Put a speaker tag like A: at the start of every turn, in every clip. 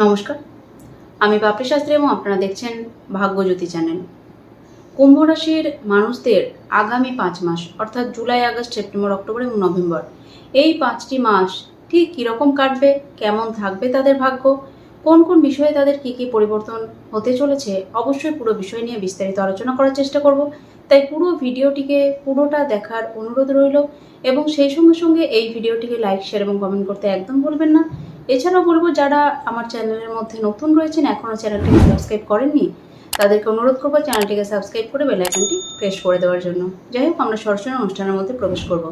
A: নমস্কার। আমি বাপি শাস্ত্রী এবং আপনারা দেখছেন ভাগ্যজ্যোতি চ্যানেল। কুম্ভ রাশির মানুষদের আগামী পাঁচ মাস, অর্থাৎ জুলাই, আগস্ট, সেপ্টেম্বর, অক্টোবর এবং নভেম্বর, এই পাঁচটি মাস ঠিক কীরকম কাটবে, কেমন থাকবে তাদের ভাগ্য, কোন কোন বিষয়ে তাদের কী কী পরিবর্তন হতে চলেছে, অবশ্যই পুরো বিষয় নিয়ে বিস্তারিত আলোচনা করার চেষ্টা করব। তাই পুরো ভিডিওটিকে পুরোটা দেখার অনুরোধ রইল এবং সেই সঙ্গে সঙ্গে এই ভিডিওটিকে লাইক শেয়ার এবং কমেন্ট করতে একদম ভুলবেন না। এছাড়াও বলব, যারা আমার চ্যানেলের মধ্যে নতুন রয়েছেন এখনও চ্যানেলটিকে সাবস্ক্রাইব করেননি, তাদেরকে অনুরোধ করব চ্যানেলটিকে সাবস্ক্রাইব করে বেল আইকনটি প্রেস করে দেওয়ার জন্য। যাই হোক, আমরা সরাসরি অনুষ্ঠানের মধ্যে প্রবেশ করব।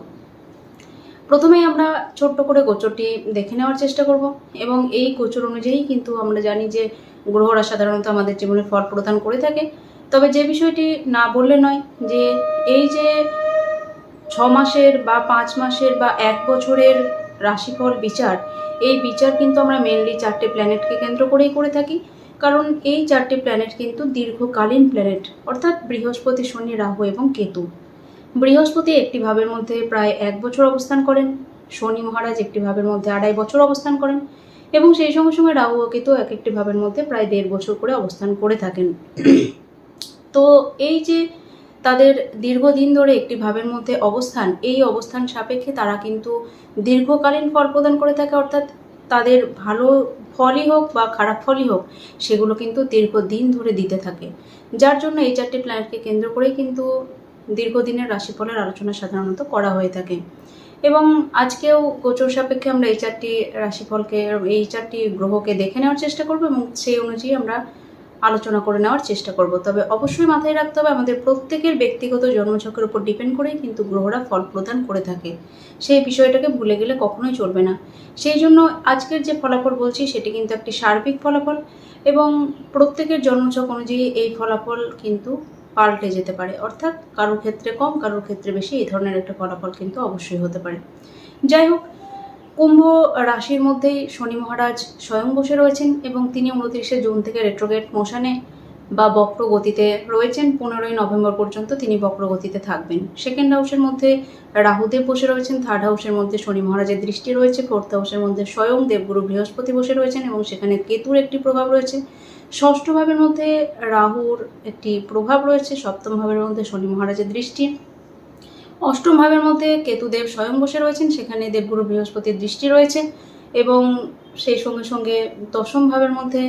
A: প্রথমেই আমরা ছোট্ট করে গোচরটি দেখে নেওয়ার চেষ্টা করব এবং এই গোচর অনুযায়ী কিন্তু আমরা জানি যে গ্রহরা সাধারণত আমাদের জীবনে ফল প্রদান করে থাকে। তবে যে বিষয়টি না বললে নয় যে এই যে ছ মাসের বা পাঁচ মাসের বা এক বছরের রাশিফল বিচার। এই বিচার কিন্তু আমরা মেনলি চারটে প্ল্যানেটকে কেন্দ্র করেই করে থাকি। কারণ এই চারটে প্ল্যানেট কিন্তু দীর্ঘকালীন প্ল্যানেট অর্থাৎ বৃহস্পতি, শনি, রাহু এবং কেতু। বৃহস্পতি একটি ভাবের মধ্যে প্রায় এক বছর অবস্থান করেন, শনি মহারাজ একটি ভাবের মধ্যে আড়াই বছর অবস্থান করেন, এবং সেই সঙ্গে সঙ্গে রাহু ও কেতু এক একটি ভাবের মধ্যে প্রায় দেড় বছর করে অবস্থান করে থাকেন। তো এই যে তাদের দীর্ঘদিন ধরে একটি ভাবের মধ্যে অবস্থান, এই অবস্থান সাপেক্ষে তারা কিন্তু দীর্ঘকালীন ফল প্রদান করে থাকে, অর্থাৎ তাদের ভালো ফলই হোক বা খারাপ ফলই হোক, সেগুলো কিন্তু দীর্ঘদিন ধরে দিতে থাকে। যার জন্য এই চারটি প্ল্যানেটকে কেন্দ্র করেই কিন্তু দীর্ঘদিনের রাশিফলের আলোচনা সাধারণত করা হয়ে থাকে। এবং আজকেও গোচর সাপেক্ষে আমরা এই চারটি রাশিফলকে, এই চারটি গ্রহকে দেখে নেওয়ার চেষ্টা করব এবং সেই অনুযায়ী আমরা আলোচনা করে নেওয়ার চেষ্টা করব। তবে অবশ্যই মাথায় রাখতে হবে, আমাদের প্রত্যেকের ব্যক্তিগত জন্মছকের উপর ডিপেন্ড করেই কিন্তু গ্রহরা ফল প্রদান করে থাকে। সেই বিষয়টাকে ভুলে গেলে কখনোই চলবে না। সেই জন্য আজকের যে ফলাফল বলছি, সেটি কিন্তু একটি সার্বিক ফলাফল এবং প্রত্যেকের জন্মছক অনুযায়ী এই ফলাফল কিন্তু পাল্টে যেতে পারে। অর্থাৎ কারোর ক্ষেত্রে কম, কারোর ক্ষেত্রে বেশি, এই ধরনের একটা ফলাফল কিন্তু অবশ্যই হতে পারে। যাই হোক কুম্ভ রাশির মধ্যেই শনি মহারাজ স্বয়ং বসে রয়েছেন এবং তিনি উনত্রিশে জুন থেকে রেট্রোগেট মোশনে বা বক্র গতিতে রয়েছেন। পনেরোই নভেম্বর পর্যন্ত তিনি বক্র গতিতে থাকবেন সেকেন্ড হাউসের মধ্যে রাহুদেব বসে রয়েছেন। থার্ড হাউসের মধ্যে শনি মহারাজের দৃষ্টি রয়েছে। ফোর্থ হাউসের মধ্যে স্বয়ং দেবগুরু বৃহস্পতি বসে রয়েছেন এবং সেখানে কেতুর একটি প্রভাব রয়েছে। ষষ্ঠ ভাবের মধ্যে রাহুর একটি প্রভাব রয়েছে। সপ্তম ভাবের মধ্যে শনি মহারাজের দৃষ্টি। অষ্টম ভাবের মধ্যে কেতুদেব স্বয়ং বসে রয়েছেন, সেখানে দেবগুরু বৃহস্পতির দৃষ্টি রয়েছে এবং সেই সঙ্গে সঙ্গে দশম ভাবের মধ্যে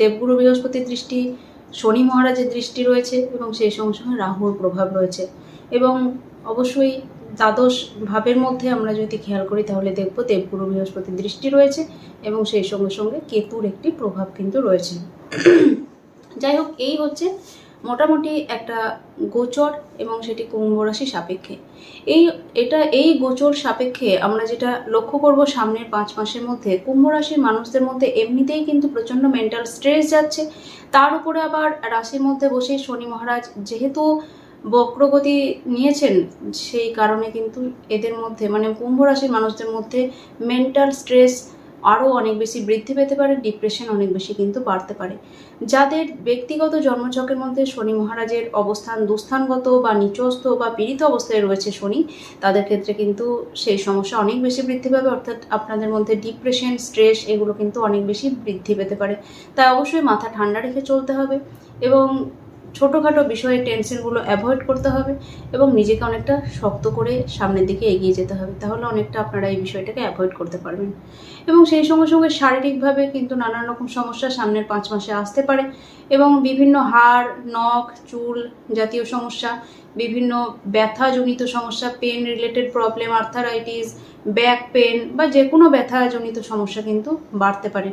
A: দেবগুরু বৃহস্পতির দৃষ্টি, শনি মহারাজের দৃষ্টি রয়েছে এবং সেই সঙ্গে সঙ্গে রাহুর প্রভাব রয়েছে। এবং অবশ্যই দ্বাদশ ভাবের মধ্যে আমরা যদি খেয়াল করি, তাহলে দেখব দেবগুরু বৃহস্পতির দৃষ্টি রয়েছে এবং সেই সঙ্গে সঙ্গে কেতুর একটি প্রভাব কিন্তু রয়েছে। যাই হোক, এই হচ্ছে মোটামুটি একটা গোচর এবং সেটি কুম্ভ রাশি সাপেক্ষে। এই, এটা, এই গোচর সাপেক্ষে আমরা যেটা লক্ষ্য করব সামনের পাঁচ মাসের মধ্যে, কুম্ভ রাশির মানুষদের মধ্যে এমনিতেই কিন্তু প্রচণ্ড মেন্টাল স্ট্রেস যাচ্ছে। তার উপরে আবার রাশির মধ্যে বসে শনি মহারাজ যেহেতু বক্রগতি নিয়েছেন, সেই কারণে কিন্তু এদের মধ্যে মানে কুম্ভ রাশির মানুষদের মধ্যে মেন্টাল স্ট্রেস আরও অনেক বেশি বৃদ্ধি পেতে পারে ডিপ্রেশন অনেক বেশি কিন্তু বাড়তে পারে। যাদের ব্যক্তিগত জন্মছকের মধ্যে শনি মহারাজের অবস্থান দুস্থানগত বা নিচস্থ বা পীড়িত অবস্থায় রয়েছে শনি, তাদের ক্ষেত্রে কিন্তু সেই সমস্যা অনেক বেশি বৃদ্ধি পাবে। অর্থাৎ আপনাদের মধ্যে ডিপ্রেশন স্ট্রেস এগুলো কিন্তু অনেক বেশি বৃদ্ধি পেতে পারে। তাই অবশ্যই মাথা ঠান্ডা রেখে চলতে হবে এবং ছোটোখাটো বিষয়ে টেনশনগুলো অ্যাভয়েড করতে হবে এবং নিজেকে অনেকটা শক্ত করে সামনের দিকে এগিয়ে যেতে হবে, তাহলে অনেকটা আপনারা এই বিষয়টাকে অ্যাভয়েড করতে পারবেন। এবং সেই সঙ্গে সঙ্গে শারীরিকভাবে কিন্তু নানান রকম সমস্যা সামনের পাঁচ মাসে আসতে পারে এবং বিভিন্ন হাড়, নখ, চুল জাতীয় সমস্যা, বিভিন্ন ব্যথাজনিত সমস্যা pain related problem arthritis back pain বা যে কোনো ব্যথাজনিত সমস্যা কিন্তু বাড়তে পারে।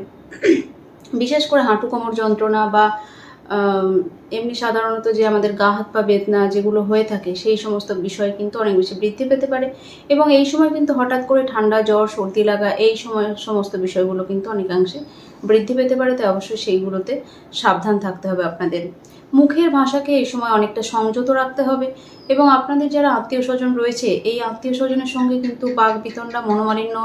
A: বিশেষ করে হাঁটু কোমর যন্ত্রণা বা এমনি সাধারণত যে আমাদের গা হাত পা বেদনা যেগুলো হয়ে থাকে, সেই সমস্ত বিষয় কিন্তু অনেক বেশি বৃদ্ধি পেতে পারে। এবং এই সময় কিন্তু হঠাৎ করে ঠান্ডা, জ্বর, সর্দি লাগা, এই সময় সমস্ত বিষয়গুলো কিন্তু অনেকাংশে বৃদ্ধি পেতে পারে। তাই অবশ্যই সেইগুলোতে সাবধান থাকতে হবে আপনাদের। মুখের ভাষাকে এই সময় অনেকটা সংযত রাখতে হবে এবং আপনাদের যারা আত্মীয় স্বজন রয়েছে, এই আত্মীয় স্বজনের সঙ্গে কিন্তু বাঘ বিতণ্ডা মনোমালিন্য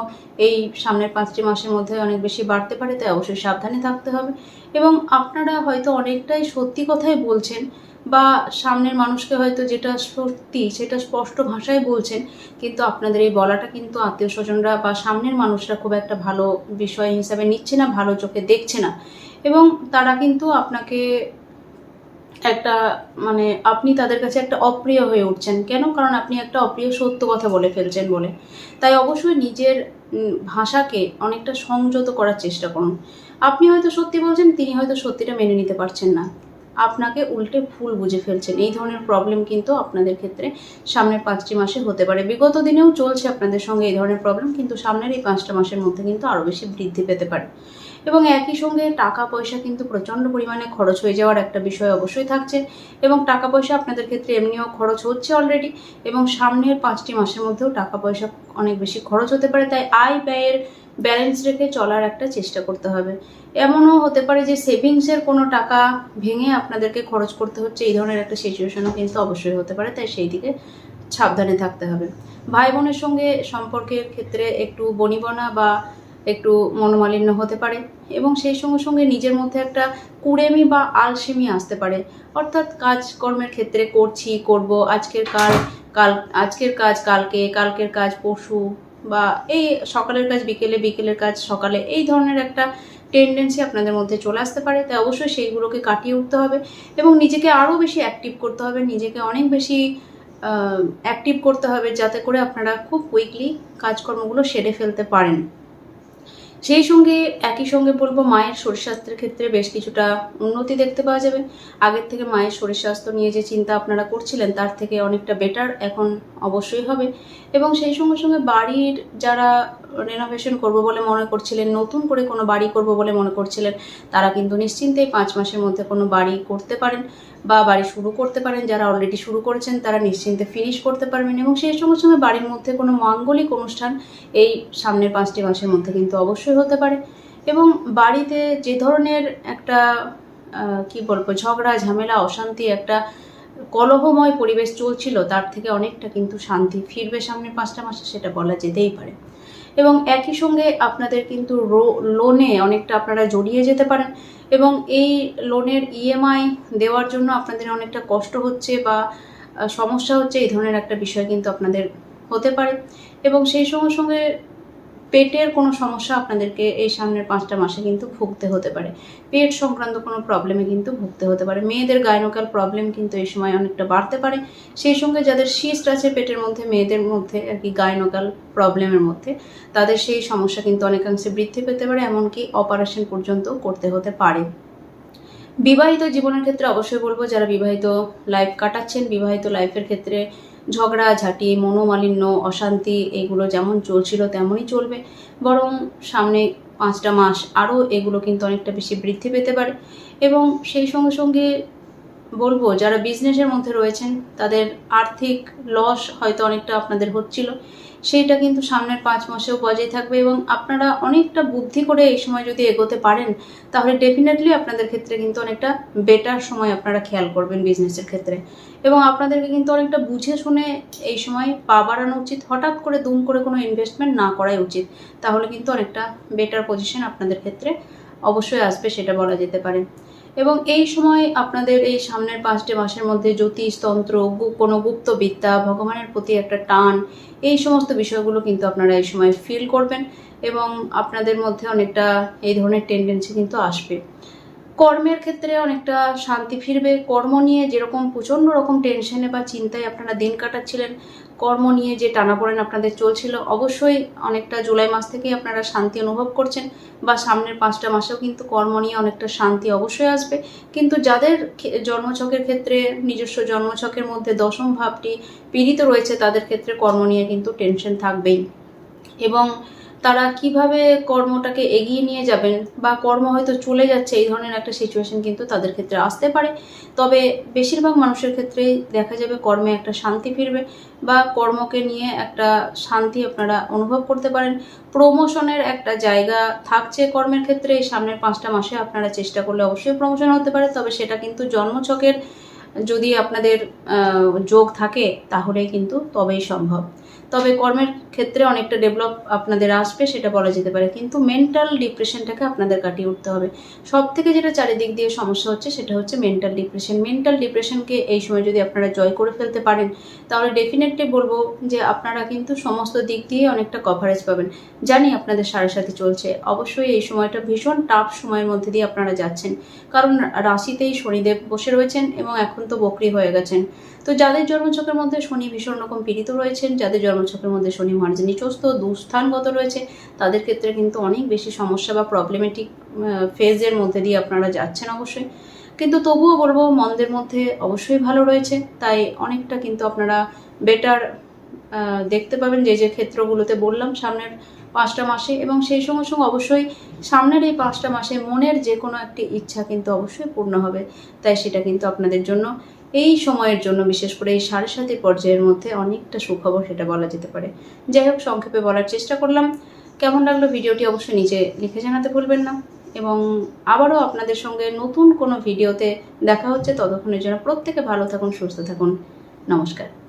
A: এই সামনের পাঁচটি মাসের মধ্যে অনেক বেশি বাড়তে পারে, তাই অবশ্যই সাবধানে থাকতে হবে। এবং আপনারা হয়তো অনেকটাই সত্যি কথাই বলছেন বা সামনের মানুষকে হয়তো যেটা সত্যি সেটা স্পষ্ট ভাষায় বলছেন, কিন্তু আপনাদের এই বলাটা কিন্তু আত্মীয় স্বজনরা বা সামনের মানুষরা খুব একটা ভালো বিষয় হিসাবে নিচ্ছে না, ভালো চোখে দেখছে না। এবং তারা কিন্তু আপনাকে একটা মানে আপনি তাদের কাছে একটা অপ্রিয় হয়ে উঠছেন। কেন? কারণ আপনি একটা অপ্রিয় সত্য কথা বলে ফেলছেন বলে। তাই অবশ্যই নিজের ভাষাকে অনেকটা সংযত করার চেষ্টা করুন। আপনি হয়তো সত্যি বলছেন, তিনি হয়তো সত্যিটা মেনে নিতে পারছেন না। আপনাকে উল্টে ভুল বুঝে ফেলছেন। এই ধরনের প্রবলেম কিন্তু আপনাদের ক্ষেত্রে সামনের পাঁচটি মাসে হতে পারে। বিগত দিনেও চলছে আপনাদের সঙ্গে এই ধরনের প্রবলেম কিন্তু সামনের এই পাঁচটা মাসের মধ্যে কিন্তু আরও বেশি বৃদ্ধি পেতে পারে। এবং একই সঙ্গে টাকা পয়সা কিন্তু প্রচণ্ড পরিমাণে খরচ হয়ে যাওয়ার একটা বিষয় অবশ্যই থাকছে। এবং টাকা পয়সা আপনাদের ক্ষেত্রে এমনিও খরচ হচ্ছে অলরেডি এবং সামনের পাঁচটি মাসের মধ্যেও টাকা পয়সা অনেক বেশি খরচ হতে পারে। তাই আয় ব্যয়ের ব্যালেন্স রেখে চলার একটা চেষ্টা করতে হবে। এমনও হতে পারে যে সেভিংসের কোনো টাকা ভেঙে আপনাদেরকে খরচ করতে হচ্ছে, এই ধরনের একটা সিচুয়েশনও কিন্তু অবশ্যই হতে পারে। তাই সেই দিকে সাবধানে থাকতে হবে। ভাই বোনের সঙ্গে সম্পর্কের ক্ষেত্রে একটু বনিবনা বা একটু মনোমালিন্য হতে পারে এবং সেই সঙ্গে সঙ্গে নিজের মধ্যে একটা কুড়েমি বা আলসেমি আসতে পারে। অর্থাৎ কাজকর্মের ক্ষেত্রে করছি, করব, আজকের কাল কাল, আজকের কাজ কালকে, কালকের কাজ পরশু বা এই সকালের কাজ বিকেলে, বিকেলের কাজ সকালে এই ধরনের একটা টেন্ডেন্সি আপনাদের মধ্যে চলে আসতে পারে। তাই অবশ্যই সেইগুলোকে কাটিয়ে উঠতে হবে এবং নিজেকে আরও বেশি অ্যাক্টিভ করতে হবে, নিজেকে অনেক বেশি অ্যাক্টিভ করতে হবে যাতে করে আপনারা খুব কুইকলি কাজকর্মগুলো সেরে ফেলতে পারেন। সেই সঙ্গে একই সঙ্গে বলব মায়ের শরীর স্বাস্থ্যের ক্ষেত্রে বেশ কিছুটা উন্নতি দেখতে পাওয়া যাবে। আগের থেকে মায়ের শরীর স্বাস্থ্য নিয়ে যে চিন্তা আপনারা করছিলেন, তার থেকে অনেকটা বেটার এখন অবশ্যই হবে। এবং সেই সঙ্গে সঙ্গে বাড়ির যারা রেনোভেশন করব বলে মনে করছিলেন, নতুন করে কোনো বাড়ি করব বলে মনে করছিলেন, তারা কিন্তু নিশ্চিন্তেই পাঁচ মাসের মধ্যে কোনো বাড়ি করতে পারেন বা বাড়ি শুরু করতে পারেন, যারা অলরেডি শুরু করেছেন তারা নিশ্চিন্তে ফিনিশ করতে পারবেন এবং সেই সঙ্গে সঙ্গে বাড়ির মধ্যে কোনো মাঙ্গলিক অনুষ্ঠান এই সামনের পাঁচটি মাসের মধ্যে কিন্তু অবশ্যই হতে পারে এবং বাড়িতে যে ধরনের একটা কি বলব, ঝগড়া, ঝামেলা, অশান্তি একটা কলহময় পরিবেশ চলছিল, তার থেকে অনেকটা কিন্তু শান্তি। ফিরবে সামনের পাঁচটা মাসে সেটা বলা যেতেই পারে। এবং একই সঙ্গে আপনাদের কিন্তু লোনে অনেকটা আপনারা জড়িয়ে যেতে পারেন। এবং এই লোনের ইএমআই দেওয়ার জন্য আপনাদের অনেকটা কষ্ট হচ্ছে বা সমস্যা হচ্ছে, এই ধরনের একটা বিষয় কিন্তু আপনাদের হতে পারে। এবং সেই সঙ্গে সঙ্গে পেটের কোনো সমস্যা আপনাদেরকে এই সামনের পাঁচটা মাসে কিন্তু ভুগতে হতে পারে। পেট সংক্রান্ত কোনো প্রবলেমে কিন্তু ভুগতে হতে পারে। মেয়েদের গাইনোকাল প্রবলেম কিন্তু এই সময় অনেকটা বাড়তে পারে। সেই সঙ্গে যাদের সিস্ট আছে পেটের মধ্যে, মেয়েদের মধ্যে আর কি গাইনোকাল প্রবলেমের মধ্যে, তাদের সেই সমস্যা কিন্তু অনেকাংশে বৃদ্ধি পেতে পারে। এমনকি অপারেশন পর্যন্ত করতে হতে পারে। বিবাহিত জীবনের ক্ষেত্রে অবশ্যই বলব, যারা বিবাহিত লাইফ কাটাচ্ছেন, বিবাহিত লাইফের ক্ষেত্রে ঝগড়া, ঝাঁটি, মনোমালিন্য, অশান্তি এগুলো যেমন চলছিল তেমনই চলবে। বরং সামনে পাঁচটা মাস আরও এগুলো কিন্তু অনেকটা বেশি বৃদ্ধি পেতে পারে। এবং সেই সঙ্গে সঙ্গে বলব, যারা বিজনেসের মধ্যে রয়েছেন, তাদের আর্থিক লস হয়তো অনেকটা আপনাদের হচ্ছিল। সেইটা কিন্তু সামনের পাঁচ মাসেও বজায় থাকবে এবং আপনারা অনেকটা বুদ্ধি করে এই সময় যদি এগোতে পারেন, তাহলে ডেফিনেটলি আপনাদের ক্ষেত্রে কিন্তু অনেকটা বেটার সময় আপনারা খেয়াল করবেন বিজনেসের ক্ষেত্রে। এবং আপনাদেরকে কিন্তু অনেকটা বুঝে শুনে এই সময় পা বাড়ানো উচিত, হঠাৎ করে দুম করে কোনো ইনভেস্টমেন্ট না করাই উচিত। তাহলে কিন্তু অনেকটা বেটার পজিশন আপনাদের ক্ষেত্রে অবশ্যই আসবে, সেটা বলা যেতে পারে। এবং এই সময় আপনাদের এই সামনের পাঁচটি মাসের মধ্যে জ্যোতিষতন্ত্র কোনো গুপ্তবিদ্যা, ভগবানের প্রতি একটা টান, এই সমস্ত বিষয়গুলো কিন্তু আপনারা এই সময় ফিল করবেন এবং আপনাদের মধ্যে অনেকটা এই ধরনের টেন্ডেন্সি কিন্তু আসবে। কর্মের ক্ষেত্রে অনেকটা শান্তি ফিরবে। কর্ম নিয়ে যেরকম প্রচণ্ড রকম টেনশনে বা চিন্তায় আপনারা দিন কাটাচ্ছিলেন, কর্ম নিয়ে যে টানাপোড়েন আপনাদের চলছিল, অবশ্যই অনেকটা জুলাই মাস থেকেই আপনারা শান্তি অনুভব করছেন বা সামনের পাঁচটা মাসেও কিন্তু কর্ম নিয়ে অনেকটা শান্তি অবশ্যই আসবে। কিন্তু যাদের জন্মছকের ক্ষেত্রে, নিজস্ব জন্মছকের মধ্যে দশম ভাবটি পীড়িত রয়েছে, তাদের ক্ষেত্রে কর্ম নিয়ে কিন্তু টেনশন থাকবেই। এবং তারা কীভাবে কর্মটাকে এগিয়ে নিয়ে যাবেন বা কর্ম হয়তো চলে যাচ্ছে, এই ধরনের একটা সিচুয়েশন কিন্তু তাদের ক্ষেত্রে আসতে পারে। তবে বেশিরভাগ মানুষের ক্ষেত্রেই দেখা যাবে কর্মে একটা শান্তি ফিরবে বা কর্মকে নিয়ে একটা শান্তি আপনারা অনুভব করতে পারেন। প্রমোশনের একটা জায়গা থাকছে কর্মের ক্ষেত্রে এই সামনের পাঁচটা মাসে আপনারা চেষ্টা করলে অবশ্যই প্রমোশন হতে পারে। তবে সেটা কিন্তু জন্মছকের যদি আপনাদের যোগ থাকে, তাহলেই কিন্তু তবেই সম্ভব। তবে কর্মের ক্ষেত্রে অনেকটা ডেভেলপ আপনাদের আসবে, সেটা বলা যেতে পারে। কিন্তু মেন্টাল ডিপ্রেশনটাকে আপনাদের কাটিয়ে উঠতে হবে। সব থেকে যেটা চারিদিক দিয়ে সমস্যা হচ্ছে, সেটা হচ্ছে মেন্টাল ডিপ্রেশন মেন্টাল ডিপ্রেশনকে এই সময় যদি আপনারা জয় করে ফেলতে পারেন, তাহলে ডেফিনেটলি বলব যে আপনারা কিন্তু সমস্ত দিক দিয়ে অনেকটা কভারেজ পাবেন। জানি আপনাদের সাড়ে সাথে চলছে। অবশ্যই এই সময়টা ভীষণ টাফ সময়ের মধ্যে দিয়ে আপনারা যাচ্ছেন। কারণ রাশিতেই শনিদেব বসে রয়েছেন এবং এখন তো বকরি হয়ে গেছেন। তো যাদের জন্মছকের মধ্যে শনি ভীষণ রকম পীড়িত রয়েছেন, যাদের জন্মছকের মধ্যে শনি মহারাজ নিচস্ত দুস্থানগত রয়েছে, তাদের ক্ষেত্রে কিন্তু অনেক বেশি সমস্যা বা প্রবলেমেটিক ফেজের মধ্যে দিয়ে আপনারা যাচ্ছেন অবশ্যই। কিন্তু তবুও বলব, মন্দের মধ্যে অবশ্যই ভালো রয়েছে, তাই অনেকটা কিন্তু আপনারা বেটার দেখতে পাবেন যে যে ক্ষেত্রগুলোতে বললাম সামনের পাঁচটা মাসে এবং সেই সঙ্গে সঙ্গে অবশ্যই সামনের এই পাঁচটা মাসে মনের যে কোনো একটি ইচ্ছা কিন্তু অবশ্যই পূর্ণ হবে। তাই সেটা কিন্তু আপনাদের জন্য এই সময়ের জন্য, বিশেষ করে এই সাড়ে সাতি পর্যায়ের মধ্যে অনেকটা সুখবর সেটা বলা যেতে পারে। যাই হোক, সংক্ষেপে বলার চেষ্টা করলাম। কেমন লাগল ভিডিওটি অবশ্যই নিচে লিখে জানাতে ভুলবেন না। এবং আবারও আপনাদের সঙ্গে নতুন কোনো ভিডিওতে দেখা হচ্ছে। ততক্ষণের জন্য প্রত্যেকে ভালো থাকুন, সুস্থ থাকুন। নমস্কার।